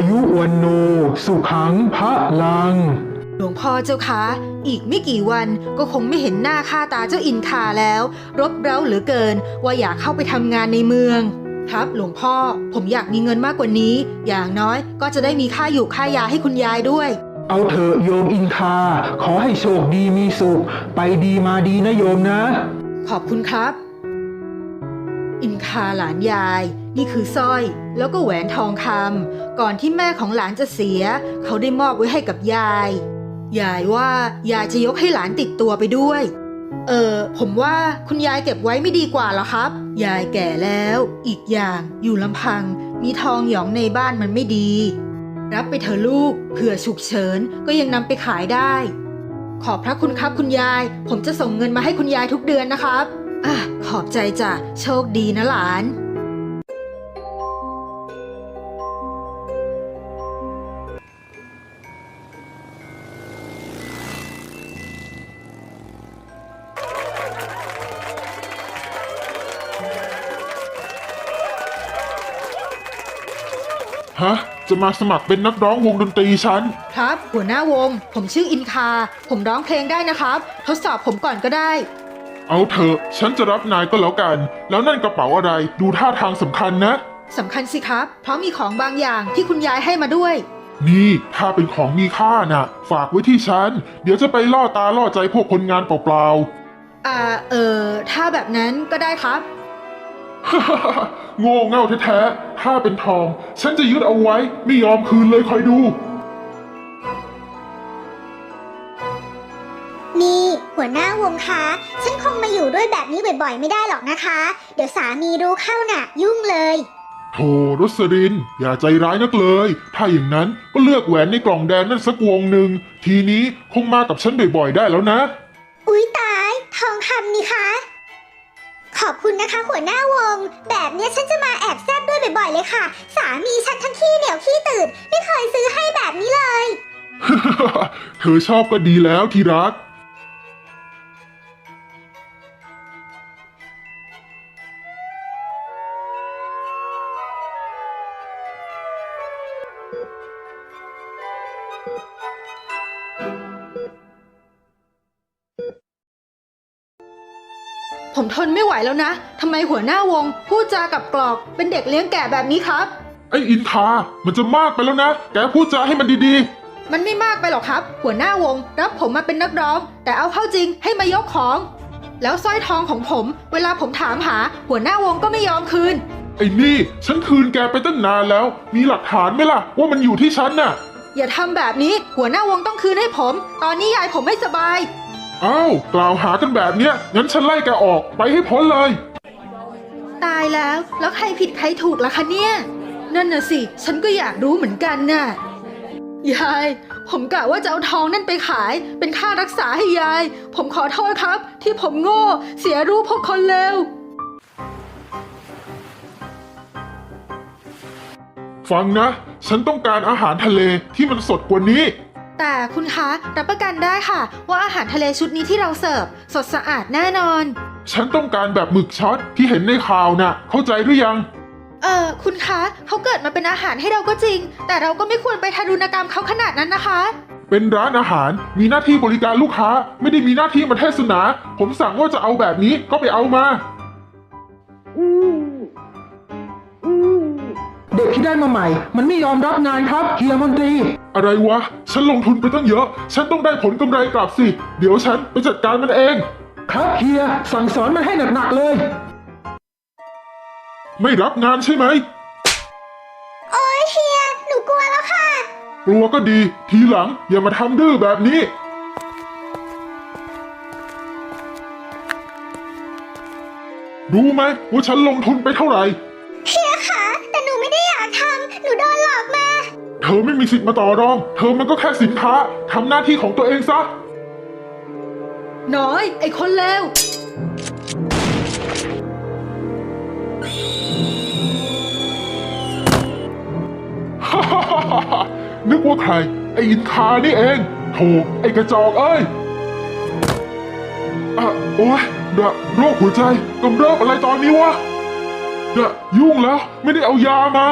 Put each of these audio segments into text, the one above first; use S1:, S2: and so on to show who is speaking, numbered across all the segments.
S1: อายุวันโน สุขังพระลัง
S2: หลวงพ่อเจ้าคะ อีกไม่กี่วันก็คงไม่เห็นหน้าค่าตาเจ้าอินคาแล้ว รบเร้าเหลือเกิน ว่าอยากเข้าไปทำงานในเมือง ครับหลวงพ่อ ผมอยากมีเงินมากกว่านี้ อย่างน้อยก็จะได้มีค่าอยู่ค่ายาให้คุณยายด้วย
S1: เอาเถอะโยมอินคา ขอให้โชคดีมีสุข ไปดีมาดีนะโยมนะ
S2: ขอบคุณครับ อินคาหลานยาย นี่คือสร้อย แล้วก็แหวนทองคำก่อนที่แม่ของหลานจะเสีย เขาได้มอบไว้ให้กับยาย ยายว่ายายจะยกให้หลานติดตัวไปด้วย เออผมว่าคุณยายเก็บไว้ไม่ดีกว่าหรอครับ ยายแก่แล้ว อีกอย่างอยู่ลำพัง มีทองหยองในบ้านมันไม่ดี รับไปเถอะลูกเผื่อฉุกเฉินก็ยังนำไปขายได้ ขอบพระคุณครับคุณยาย ผมจะส่งเงินมาให้คุณยายทุกเดือนนะครับ อะขอบใจจ้ะ โชคดีนะหลาน
S3: ฮะ จะมาสมัครเป็นนักร้องวงดนตรีฉัน
S2: ครับ หัวหน้าวง ผมชื่ออินคา ผมร้องเพลงได้นะครับ ทดสอบผมก่อนก็ได้
S3: เอาเถอะ ฉันจะรับนายก็แล้วกัน แล้วนั่นกระเป๋าอะไร ดูท่าทางสำคัญนะ
S2: สำคัญสิครับ เพราะมีของบางอย่างที่คุณยายให้มาด้วย
S3: นี่ถ้าเป็นของมีค่าน่ะ ฝากไว้ที่ฉัน เดี๋ยวจะไปล่อตาล่อใจพวกคนงานเปล่า
S2: อ่า เออ ถ้าแบบนั้นก็ได้ครับ
S3: ๆ โง่เง่าแท้ๆถ้าเป็นทอง ฉันจะยึดเอาไว้ ไม่ยอมคืนเลยคอยดู
S4: หัวหน้าวงคะ ฉันคงมาอยู่ด้วยแบบนี้บ่อยๆ ไม่ได้หรอกนะคะ เดี๋ยวสามีรู้เข้าน่ะ ยุ่งเลย
S3: โธ่รสริน อย่าใจร้ายนักเลย ถ้าอย่างนั้นก็เลือกแหวนในกล่องแดงนั่นสักวงหนึ่ง ทีนี้คงมากับฉันบ่อยๆ ได้แล้วนะ
S4: อุ๊ยตาย ทองคำนี่คะ ขอบคุณนะคะ หัวหน้าวง แบบเนี้ยฉันจะมาแอบแซบด้วยบ่อยๆ เลยค่ะ สามีฉันทั้งขี้เหนียวขี้ตื่นไม่เคยซื้อให้แบบนี้เลย
S3: เธอชอบก็ดีแล้วที่รัก
S2: ทนไม่ไหวแล้วนะทำไมหัวหน้าวงพูดจากับกรอก เป็นเด็กเลี้ยงแก่แบบนี้ครับ
S3: ไอ้อินทา มันจะมากไปแล้วนะ แกพูดจาให้มันดี
S2: มันไม่มากไปหรอกครับ หัวหน้าวงรับผมมาเป็นนักร้อง แต่เอาเข้าจริงให้มายกของ แล้วสร้อยทองของผม เวลาผมถามหา หัวหน้าวงก็ไม่ยอมคืน
S3: ๆ ไอ้นี่ ฉันคืนแกไปตั้งนานแล้ว มีหลักฐานไหมล่ะ ว่ามันอยู่ที่ฉันน่ะ
S2: อย่าทำแบบนี้ หัวหน้าวงต้องคืนให้ผม ตอนนี้ยายผมไม่สบาย
S3: อ้าวกล่าวหากันแบบเนี้ยงั้นฉันไล่แกออกไปให้พ้นเลย
S2: ตายแล้ว แล้วใครผิดใครถูกล่ะคะเนี่ย นั่นน่ะสิ ฉันก็อยากรู้เหมือนกันน่ะ ยาย ผมกะว่าจะเอาทองนั่นไปขาย เป็นค่ารักษาให้ยาย ผมขอโทษครับ ที่ผมโง่ เสียรูปพวกคนเลว
S3: ฟังนะ ฉันต้องการอาหารทะเลที่มันสดกว่านี้
S2: แต่คุณคะรับประกันได้ค่ะ ว่าอาหารทะเลชุดนี้ที่เราเสิร์ฟสดสะอาดแน่นอน
S3: ฉันต้องการแบบหมึกช็อตที่เห็นในข่าวน่ะ เข้าใจหรือยัง
S2: เออคุณคะเขาเกิดมาเป็นอาหารให้เราก็จริง แต่เราก็ไม่ควรไปทารุณกรรมเขาขนาดนั้นนะคะ
S3: เป็นร้านอาหารมีหน้าที่บริการลูกค้า ไม่ได้มีหน้าที่มาเทศนา ผมสั่งว่าจะเอาแบบนี้ก็ไปเอามา
S1: เด็กที่ได้มาใหม่ มันไม่ยอมรับงานครับเฮียมนตรี
S3: อะไรวะ ฉันลงทุนไปตั้งเยอะ ฉันต้องได้ผลกำไรกลับสิ เดี๋ยวฉันไปจัดการมันเอง
S1: ครับเฮียสั่งสอนมันให้หนักๆเลย
S3: ไม่รับงานใช่ไหม
S4: โอ๊ยเฮีย หนูกลัวแล้วค่ะ
S3: กลัวก็ดี ทีหลังอย่ามาทำดื้อแบบนี้ รู้ไหมว่าฉันลงทุนไปเท่าไหร่
S4: ทำหนูโดนหลอกมา
S3: เธอไม่มีสิทธิ์มาต่อรอง เธอมันก็แค่สินค้าทำหน้าที่ของตัวเองซะ
S2: น้อย ไอ้คนเลว
S3: นึกว่าใคร ไอ้อินคานี่เองโถไอ้กระจอกเอ้ยอะโอ้ยเดะโรคหัวใจกำเริบอะไรตอนนี้วะเดะยุ่งแล้ว ไม่ได้เอายามา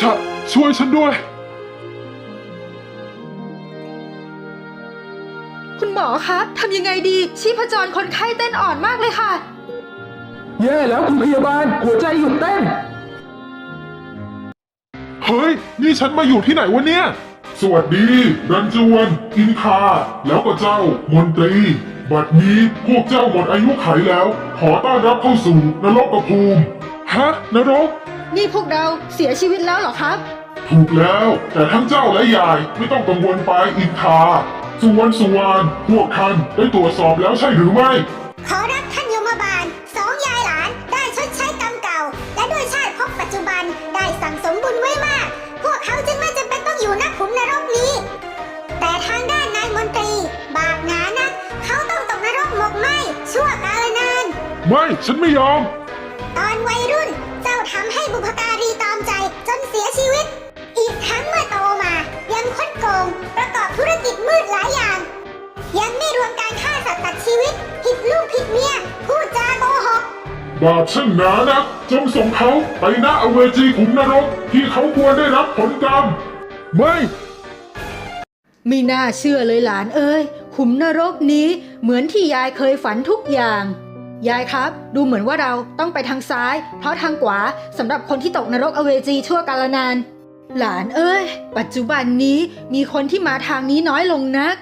S3: ชะช่วยฉันด้วย
S2: คุณหมอครับทำยังไงดี ชีพจรคนไข้เต้นอ่อนมากเลยค่ะ
S1: แย่แล้วคุณพยาบาล หัวใจหยุดเต้น
S3: เฮ้ย นี่ฉันมาอยู่ที่ไหนวะเนี่ย สวัสดีรันจวน อินคา แล้วก็เจ้ามนตรี บัดนี้พวกเจ้าหมดอายุไขแล้ว ขอต้อนรับเข้าสู่นรกภูมิ ฮะ นรก
S2: นี่พวกเราเสียชีวิตแล้วเหรอครับ
S3: ถูกแล้ว แต่ทั้งเจ้าและยายไม่ต้องกังวลไปอินคาสุวรรณสุวรรณพวกท่านได้ตรวจสอบแล้วใช่หรือไม่
S4: ขอรับท่านยมบาลสองยายหลานได้ชดใช้กรรมเก่า และด้วยชาติภพปัจจุบันได้สั่งสมบุญไว้มาก พวกเขาจึงไม่จำเป็นต้องอยู่ณขุมนรกนี้ แต่ทางด้านนายมนตรี บาปหนานัก เขาต้องตกนรกหมกไหมชั่วกาลนาน
S3: ไม่ ฉันไม่ยอม
S4: ตว์ตัดชีวิต ผิดลูกผิดเมีย พูดจาโกหก
S3: บาปช่างหนานักจงส่งเขาไปณอเวจีขุมนรกที่เขาควรได้รับผลกรรม ไม่
S2: ไม่น่าเชื่อเลยหลานเอ้ยขุมนรกนี้เหมือนที่ยายเคยฝันทุกอย่าง ยายครับ ดูเหมือนว่าเราต้องไปทางซ้าย เพราะทางขวาสำหรับคนที่ตกนรกอเวจีชั่วกาลนาน หลานเอ้ย ปัจจุบันนี้มีคนที่มาทางนี้น้อยลงนัก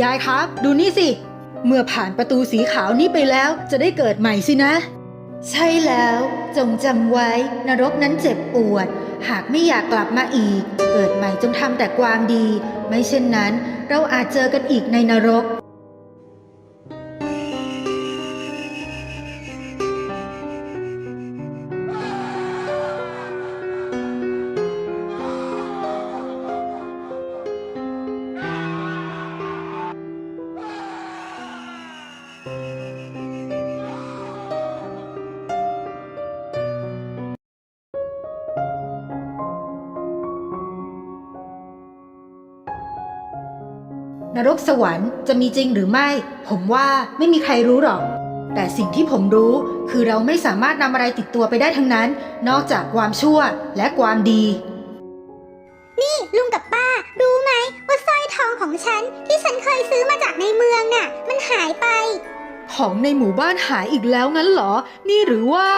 S2: ยายครับ ดูนี่สิ เมื่อผ่านประตูสีขาวนี้ไปแล้วจะได้เกิดใหม่สินะ ใช่แล้วจงจำไว้นรกนั้นเจ็บปวด หากไม่อยากกลับมาอีก เกิดใหม่จงทำแต่ความดี ไม่เช่นนั้น เราอาจเจอกันอีกในนรก กสวรรค์จะมีจริงหรือไม่ ผมว่าไม่มีใครรู้หรอก แต่สิ่งที่ผมรู้คือเราไม่สามารถนำอะไรติดตัวไปได้ทั้งนั้น นอกจากความชั่วและความดี
S4: นี่ลุงกับป้า รู้ไหมว่าสร้อยทองของฉัน ที่ฉันเคยซื้อมาจากในเมืองน่ะ มันหายไป
S2: ของในหมู่บ้านหายอีกแล้วงั้นเหรอ นี่หรือว่า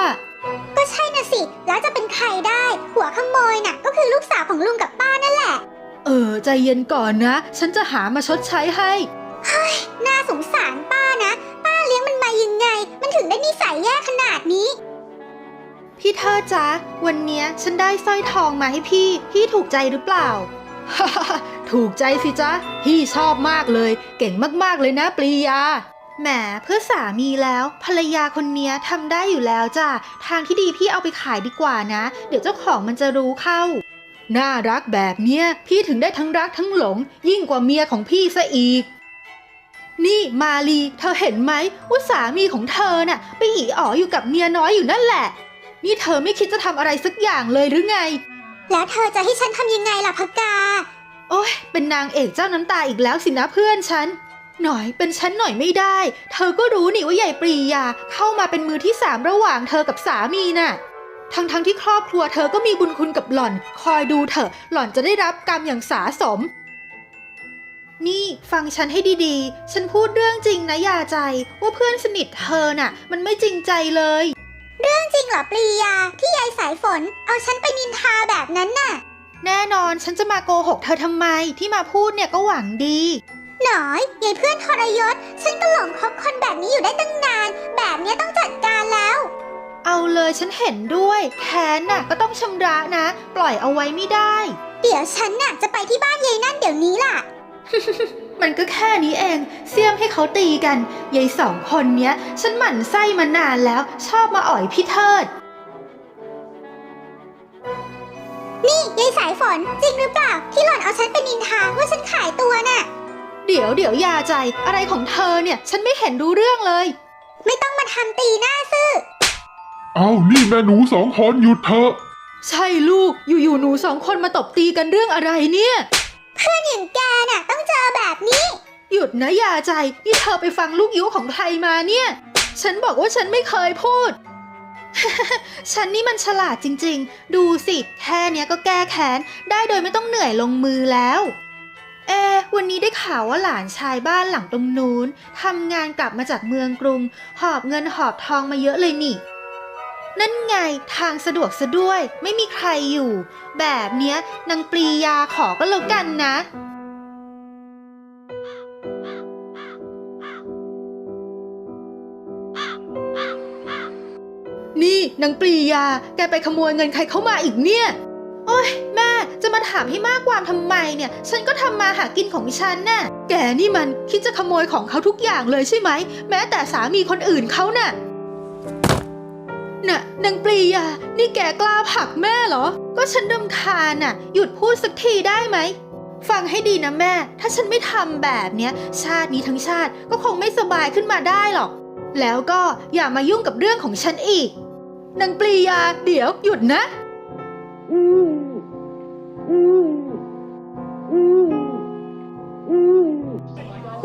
S4: ก็ใช่น่ะสิ แล้วจะเป็นใครได้ หัวขโมยน่ะ ก็คือลูกสาวของลุงกับป้านั่นแหละ
S2: เออ ใจเย็นก่อนนะ ฉันจะหามาชดใช้ให้
S4: น่าสงสารป้านะ ป้าเลี้ยงมันมายังไง มันถึงได้นิสัยแย่ขนาดนี้
S2: พี่เธอจ๊ะ วันเนี้ยฉันได้สร้อยทองมาให้พี่ พี่ถูกใจหรือเปล่า ถูกใจสิจ๊ะ พี่ชอบมากเลย เก่งมากๆเลยนะปรียา แหมเพื่อสามีแล้ว ภรรยาคนเนี้ยทำได้อยู่แล้วจ้ะ ทางที่ดีพี่เอาไปขายดีกว่านะ เดี๋ยวเจ้าของมันจะรู้เข้า น่ารักแบบเนี้ยพี่ถึงได้ทั้งรักทั้งหลง ยิ่งกว่าเมียของพี่ซะอีก นี่มาลีเธอเห็นไหมว่าสามีของเธอน่ะ ไปอีอ๋ออยู่กับเมียน้อยอยู่นั่นแหละ นี่เธอไม่คิดจะทำอะไรสักอย่างเลยหรือไง
S4: แล้วเธอจะให้ฉันทำยังไงล่ะพกา
S2: โอ้ยเป็นนางเอกเจ้าน้ำตาอีกแล้วสินะเพื่อนฉันหน่อยเป็นฉันหน่อยไม่ได้ เธอก็รู้นี่ว่าใหญ่ปรียาเข้ามาเป็นมือที่สามระหว่างเธอกับสามีน่ะ ทั้งทั้งๆที่ครอบครัวเธอก็มีบุญคุณกับหล่อน คอยดูเถอะ หล่อนจะได้รับกรรมอย่างสาสม นี่ฟังฉันให้ดีๆ ฉันพูดเรื่องจริงนะยาใจ ว่าเพื่อนสนิทเธอน่ะ มันไม่จริงใจเลย
S4: จริงเหรอปรียาที่ยายสายฝน เอาฉันไปนินทาแบบนั้นน่ะ
S2: แน่นอนฉันจะมาโกหกเธอทำไมที่มาพูดเนี่ยก็หวังดี
S4: หน่อยยายเพื่อนทรยศ ฉันก็หลงคบคนแบบนี้อยู่ได้ตั้งนาน แบบเนี้ยต้องจัดการแล้ว
S2: เอาเลยฉันเห็นด้วย แค้นน่ะก็ต้องชำระนะ ปล่อยเอาไว้ไม่ได้
S4: เดี๋ยวฉันน่ะจะไปที่บ้านยายนั่นเดี๋ยวนี้ล่ะ
S2: มันก็แค่นี้เอง เสี่ยมให้เขาตีกันยายสองคนเนี้ย ฉันหมั่นไส้มานานแล้ว ชอบมาอ่อยพี่เทิด
S4: นี่ยายสายฝนจริงหรือเปล่า ที่หล่อนเอาฉันไปนินทาว่าฉันขายตัวน่ะ
S2: เดี๋ยวเดี๋ยวยาใจอะไรของเธอเนี่ย ฉันไม่เห็นรู้เรื่องเลย
S4: ไม่ต้องมาทำตีหน้าซื่อ
S3: เอานี่แม่หนูสองคนหยุดเถอะ
S2: ใช่ลูก อยู่ๆหนูสองคนมาตบตีกันเรื่องอะไรเนี่ย
S4: เพื่อนอย่างแกน่ะ ต้องเจอแบบนี้
S2: หยุดนะยาใจ นี่เธอไปฟังลูกยุของใครมาเนี่ย ฉันบอกว่าฉันไม่เคยพูด ฉันนี่มันฉลาดจริง ๆ ดูสิ แค่เนี้ยก็แก้แค้น ได้โดยไม่ต้องเหนื่อยลงมือแล้ว เอะวันนี้ได้ข่าวว่าหลานชายบ้านหลังตรงนู้นทำงานกลับมาจากเมืองกรุง หอบเงินหอบทองมาเยอะเลยนี่ นั่นไงทางสะดวกซะด้วย ไม่มีใครอยู่ แบบเนี้ยนางปรียาขอก็แล้วกันนะ นี่นางปรียาแกไปขโมยเงินใครเข้ามาอีกเนี่ย โอ้ยแม่จะมาถามให้มากความทำไมเนี่ย ฉันก็ทำมาหากินของฉันน่ะ แกนี่มันคิดจะขโมยของเขาทุกอย่างเลยใช่ไหม แม้แต่สามีคนอื่นเขาน่ะ น่ะนางปรียา นี่แกกล้าผลักแม่เหรอ ก็ฉันรำคาญน่ะ หยุดพูดสักทีได้ไหม ฟังให้ดีนะแม่ ถ้าฉันไม่ทำแบบเนี้ย ชาตินี้ทั้งชาติก็คงไม่สบายขึ้นมาได้หรอก แล้วก็อย่ามายุ่งกับเรื่องของฉันอีก นางปรียา เดี๋ยวหยุดนะ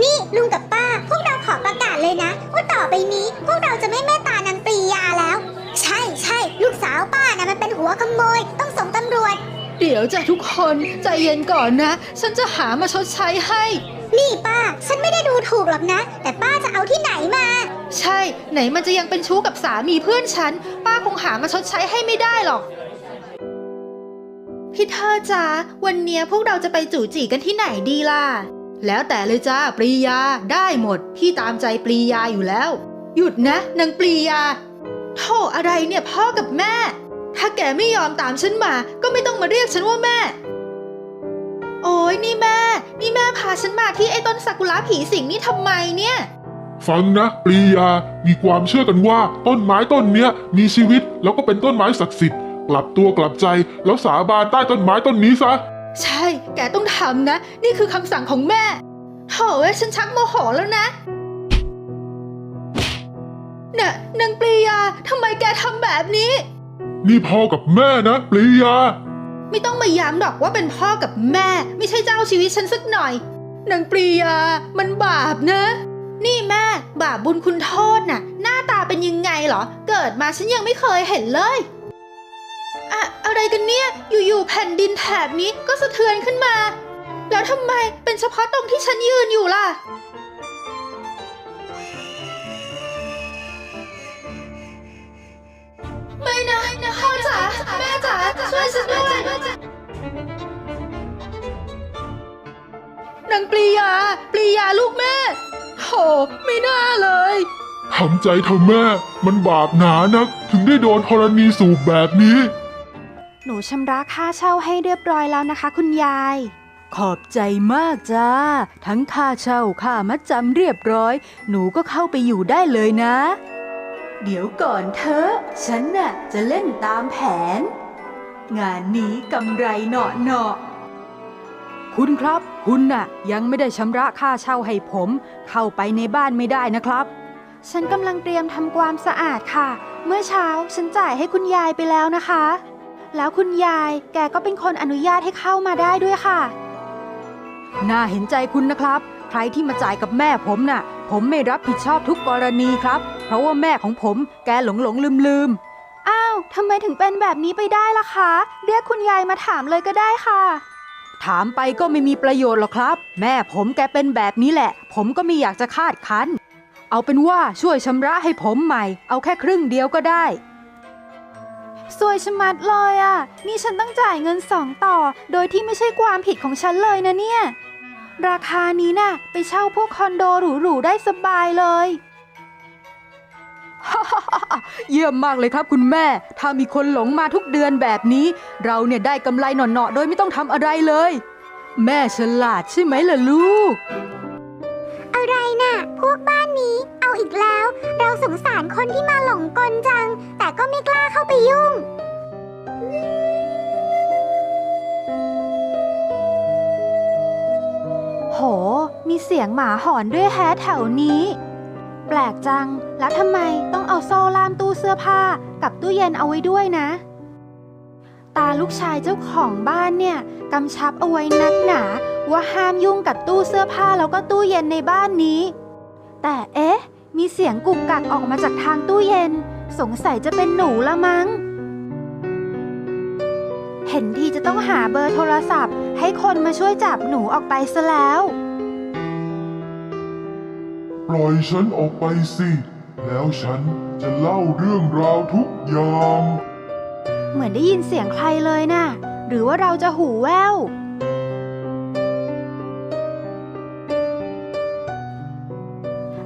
S4: นี่ลุงกับป้า พวกเราขอประกาศเลยนะ ว่าต่อไปนี้ พวกเราจะไม่เมตตานาง ใช่ใช่ลูกสาวป้านะมันเป็นหัวขโมย ต้องส่งตำรวจ
S2: เดี๋ยวจ้ะทุกคนใจเย็นก่อนนะ ฉันจะหามาชดใช้ให้
S4: นี่ป้า ฉันไม่ได้ดูถูกหรอกนะ แต่ป้าจะเอาที่ไหนมา
S2: ใช่ ไหนมันจะยังเป็นชู้กับสามีเพื่อนฉัน ป้าคงหามาชดใช้ให้ไม่ได้หรอก พี่เธอจ้าวันเนี้ยพวกเราจะไปจู่จีกันที่ไหนดีล่ะ แล้วแต่เลยจ้าปรียาได้หมด พี่ตามใจปรียาอยู่แล้ว หยุดนะนางปรียา โธ่อะไรเนี่ยพ่อกับแม่ ถ้าแกไม่ยอมตามฉันมา ก็ไม่ต้องมาเรียกฉันว่าแม่ โอ้ยนี่แม่ นี่แม่พาฉันมาที่ไอ้ต้นซากุระผีสิงนี่ทำไมเนี่ย
S3: ฟังนะปรียา มีความเชื่อกันว่าต้นไม้ต้นเนี้ยมีชีวิตแล้วก็เป็นต้นไม้ศักดิ์สิทธิ์กลับตัวกลับใจแล้วสาบานใต้ต้นไม้ต้นนี้ซะ
S2: ใช่ แกต้องทำนะ นี่คือคำสั่งของแม่โถ่เอ้ยฉันชักโมโหแล้วนะ น่ะนางปรียาทำไมแกทำแบบนี้
S3: นี่พ่อกับแม่นะปรียา
S2: ไม่ต้องมาย้ำหรอกว่าเป็นพ่อกับแม่ ไม่ใช่เจ้าชีวิตฉันสักหน่อยนางปรียา มันบาปนะ นี่แม่ บาปบุญคุณโทษน่ะ หน้าตาเป็นยังไงเหรอ เกิดมาฉันยังไม่เคยเห็นเลยอะอะไรกันเนี่ย อยู่ๆแผ่นดินแถบนี้ก็สะเทือนขึ้นมา แล้วทำไมเป็นเฉพาะตรงที่ฉันยืนอยู่ล่ะ ไม่นะพ่อจ๋าแม่จ๋าช่วยฉันด้วยนางปรียา ปรียาลูกแม่โหไม่น่าเลย
S3: ทำใจเธอะแม่ มันบาปหนานัก ถึงได้โดนธรณีสูบแบบนี้
S2: หนูชำระค่าเช่าให้เรียบร้อยแล้วนะคะ คุณยาย
S5: ขอบใจมากจ้า ทั้งค่าเช่าค่ามัดจำเรียบร้อย หนูก็เข้าไปอยู่ได้เลยนะ เดี๋ยวก่อนเธอะฉันน่ะจะเล่นตามแผน งานนี้กำไรเหนาะเนาะคุณครับ คุณน่ะ ยังไม่ได้ชำระค่าเช่าให้ผม เข้าไปในบ้านไม่ได้นะครับ
S2: ฉันกำลังเตรียมทำความสะอาดค่ะ เมื่อเช้าฉันจ่ายให้คุณยายไปแล้วนะคะ แล้วคุณยายแกก็เป็นคนอนุญาตให้เข้ามาได้ด้วยค่ะ
S5: น่าเห็นใจคุณนะครับ ใครที่มาจ่ายกับแม่ผมน่ะ ผมไม่รับผิดชอบทุกกรณีครับ เพราะว่าแม่ของผมแกหลงหลงลืมลืม
S2: อ้าวทำไมถึงเป็นแบบนี้ไปได้ล่ะคะ เรียกคุณยายมาถามเลยก็ได้ค่ะ
S5: ถามไปก็ไม่มีประโยชน์หรอกครับ แม่ผมแกเป็นแบบนี้แหละ ผมก็ไม่อยากจะคาดคันเอาเป็นว่าช่วยชำระให้ผมใหม่ เอาแค่ครึ่งเดียวก็ได้
S2: สวยชะมัดเลยอะ นี่ฉันต้องจ่ายเงินสองต่อ โดยที่ไม่ใช่ความผิดของฉันเลยนะเนี่ย ราคานี้น่ะ ไปเช่าพวกคอนโดหรูๆได้สบายเลย
S5: เยี่ยมมากเลยครับคุณแม่ ถ้ามีคนหลงมาทุกเดือนแบบนี้ เราเนี่ยได้กำไรหน่อๆโดยไม่ต้องทำอะไรเลย แม่ฉลาดใช่ไหมล่ะลูก
S4: อะไรน่ะ พวกบ้านนี้ เอาอีกแล้ว เราสงสารคนที่มาหลงกลจัง แต่ก็ไม่กล้าเข้าไปยุ่ง
S2: โห มีเสียงหมาหอนด้วยแฮะแถวนี้ แปลกจัง แล้วทำไมต้องเอาโซ่ล่ามตู้เสื้อผ้ากับตู้เย็นเอาไว้ด้วยนะ ตาลูกชายเจ้าของบ้านเนี่ยกำชับเอาไว้นักหนาว่าห้ามยุ่งกับตู้เสื้อผ้าแล้วก็ตู้เย็นในบ้านนี้ แต่เอ๊ะ มีเสียงกุกกักออกมาจากทางตู้เย็น
S5: สงสัยจะเป็นหนูละมั้ง เห็นทีจะต้องหาเบอร์โทรศัพท์ ให้คนมาช่วยจับหนูออกไปซะแล้ว
S3: ปล่อยฉันออกไปสิ แล้วฉันจะเล่าเรื่องราวทุกอย่าง
S5: เหมือนได้ยินเสียงใครเลยน่ะ หรือว่าเราจะหูแว่ว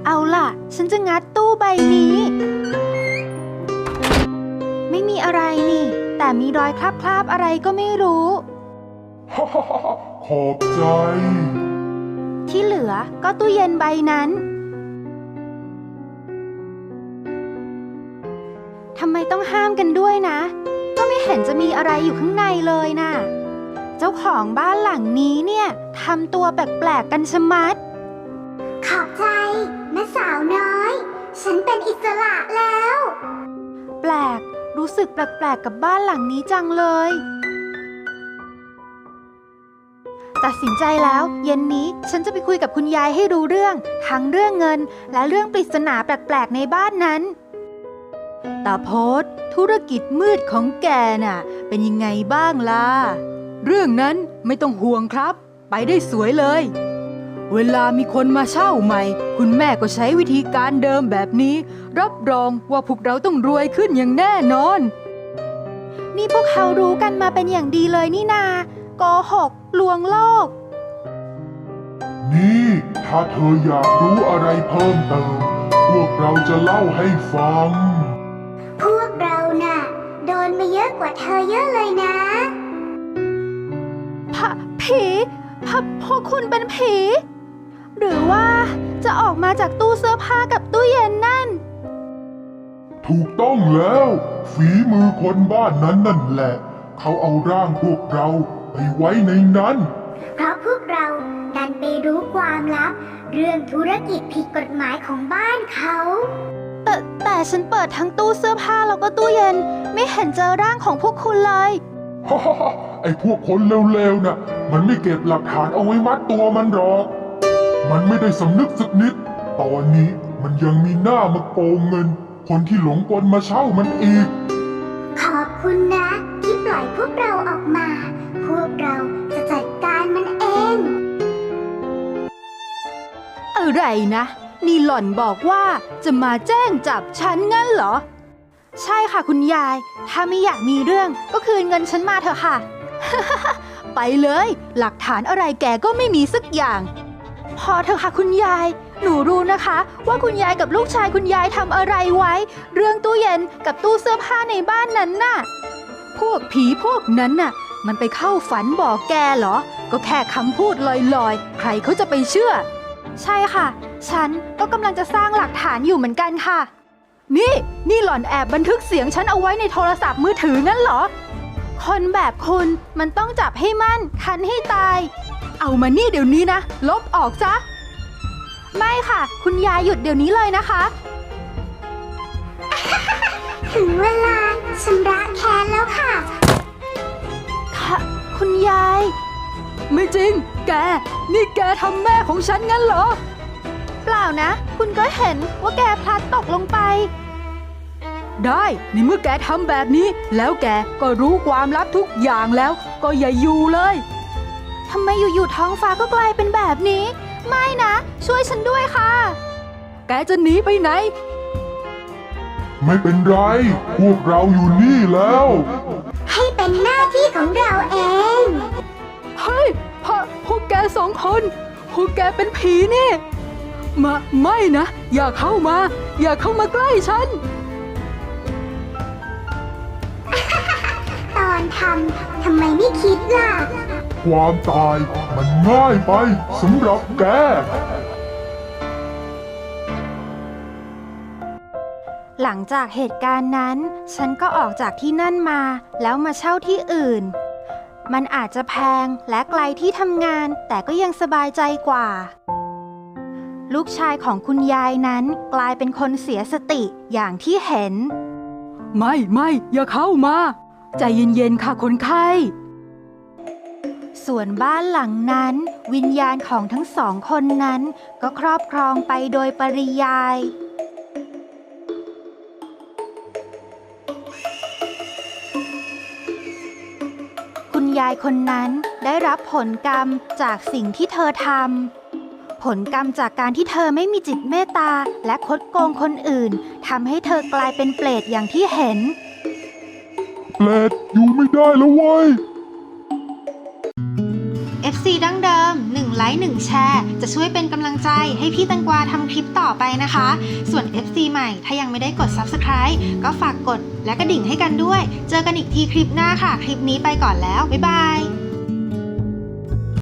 S5: เอาล่ะ ฉันจะงัดตู้ใบนี้ ไม่มีอะไรนี่แต่ มีรอยคราบๆอะไรก็ไม่รู้
S3: ขอบใจ
S5: ที่เหลือก็ตู้เย็นใบนั้น ทำไมต้องห้ามกันด้วยนะ ก็ไม่เห็นจะมีอะไรอยู่ข้างในเลยนะเจ้าของบ้านหลังนี้เนี่ยทำตัวแปลกๆกันชะมัด
S4: ขอบใจแม่สาวน้อย ฉันเป็นอิสระแล้ว
S5: แปลก รู้สึกแปลกๆกับบ้านหลังนี้จังเลย ตัดสินใจแล้ว เย็นนี้ฉันจะไปคุยกับคุณยายให้รู้เรื่อง ทั้งเรื่องเงิน และเรื่องปริศนาแปลกๆในบ้านนั้นตาโพสธุรกิจมืดของแกน่ะ เป็นยังไงบ้างล่ะ เรื่องนั้นไม่ต้องห่วงครับ ไปได้สวยเลย เวลามีคนมาเช่าใหม่ คุณแม่ก็ใช้วิธีการเดิมแบบนี้ รับรองว่าพวกเราต้องรวยขึ้นอย่างแน่นอน นี่พวกเขารู้กันมาเป็นอย่างดีเลยนี่นาโกหกลวงโลก
S3: นี่ ถ้าเธออยากรู้อะไรเพิ่มเติม พวกเราจะเล่าให้ฟัง
S4: พวกเราน่ะ โดนมาเยอะกว่าเธอเยอะเลยนะ
S5: พะผีพะพวกคุณเป็นผี หรือว่าจะออกมาจากตู้เสื้อผ้ากับตู้เย็นนั่น
S3: ถูกต้องแล้ว ฝีมือคนบ้านนั้นนั่นแหละ เขาเอาร่างพวกเราไปไว้ในนั้น
S4: เพราะพวกเราดันไปรู้ความลับ เรื่องธุรกิจผิดกฎหมายของบ้านเขา
S5: แต่แต่ฉันเปิดทั้งตู้เสื้อผ้าแล้วก็ตู้เย็น ไม่เห็นเจอร่างของพวกคุณเลย
S3: ฮ่าฮ่าฮ่าไอ้พวกคนเลวๆน่ะ มันไม่เก็บหลักฐานเอาไว้มัดตัวมันหรอก มันไม่ได้สำนึกสักนิด ตอนนี้มันยังมีหน้ามาโกงเงิน คนที่หลงกลมาเช่ามันอีก
S4: ขอบคุณนะที่ปล่อยพวกเราออกมา พวกเราจะจัดการมันเอง
S5: อะไรนะ นี่หล่อนบอกว่าจะมาแจ้งจับฉันงั้นเหรอ ใช่ค่ะคุณยาย ถ้าไม่อยากมีเรื่องก็คืนเงินฉันมาเถอะค่ะ ไปเลย หลักฐานอะไรแกก็ไม่มีสักอย่าง พอเถอะค่ะคุณยาย หนูรู้นะคะ ว่าคุณยายกับลูกชายคุณยายทำอะไรไว้ เรื่องตู้เย็นกับตู้เสื้อผ้าในบ้านนั้นน่ะ พวกผีพวกนั้นน่ะ มันไปเข้าฝันบอกแกเหรอ ก็แค่คำพูดลอยๆ ใครเขาจะไปเชื่อ ใช่ค่ะ ฉันก็กำลังจะสร้างหลักฐานอยู่เหมือนกันค่ะ นี่ นี่หล่อนแอบบันทึกเสียงฉันเอาไว้ในโทรศัพท์มือถืองั้นเหรอ คนแบบคุณมันต้องจับให้มั่นคันให้ตาย เอามานี่เดี๋ยวนี้นะ ลบออกซะไม่ค่ะ คุณยายหยุดเดี๋ยวนี้เลยนะคะ
S4: ถึงเวลาชำระแค้นแล้วค่ะ
S5: ค่ะ คุณยาย ไม่จริง แก นี่แกทำแม่ของฉันงั้นเหรอ เปล่านะ คุณก็เห็นว่าแกพลัดตกลงไป ได้ในเมื่อแกทำแบบนี้ แล้วแกก็รู้ความลับทุกอย่างแล้ว ก็อย่าอยู่เลย ทำไมอยู่ๆท้องฟ้าก็กลายเป็นแบบนี้ ไม่นะ ช่วยฉันด้วยค่ะ แกจะหนีไปไหน
S3: ไม่เป็นไร พวกเราอยู่นี่แล้ว
S4: ให้เป็นหน้าที่ของเราเอง
S5: เฮ้ยพะพวกแกสองคน พวกแกเป็นผีนี่ มา ไม่นะ อย่าเข้ามา อย่าเข้ามาใกล้ฉัน
S4: อนทำทำไมไม่คิดล่ะ
S3: ความตายมันง่ายไปสำหรับแก
S5: หลังจากเหตุการณ์นั้น ฉันก็ออกจากที่นั่นมา แล้วมาเช่าที่อื่น มันอาจจะแพงและไกลที่ทำงาน แต่ก็ยังสบายใจกว่า ลูกชายของคุณยายนั้นกลายเป็นคนเสียสติอย่างที่เห็น ไม่ไม่อย่าเข้ามา ใจเย็นๆค่ะคนไข้ ส่วนบ้านหลังนั้น วิญญาณของทั้งสองคนนั้น ก็ครอบครองไปโดยปริยาย คุณยายคนนั้นได้รับผลกรรมจากสิ่งที่เธอทำผลกรรมจากการที่เธอไม่มีจิตเมตตาและคดโกงคนอื่นทำให้เธอกลายเป็นเปรตอย่างที่เห็น
S6: แลดอยู่ไม่ได้แล้วเว้ย
S5: FC ดั้งเดิม 1 ไลค์ 1 แชร์ จะช่วยเป็นกำลังใจให้พี่ตังกวาทำคลิปต่อไปนะคะ ส่วน FC ใหม่ถ้ายังไม่ได้กด Subscribe ก็ฝากกดและกระดิ่งให้กันด้วย เจอกันอีกทีคลิปหน้าค่ะ คลิปนี้ไปก่อนแล้ว บ๊ายบาย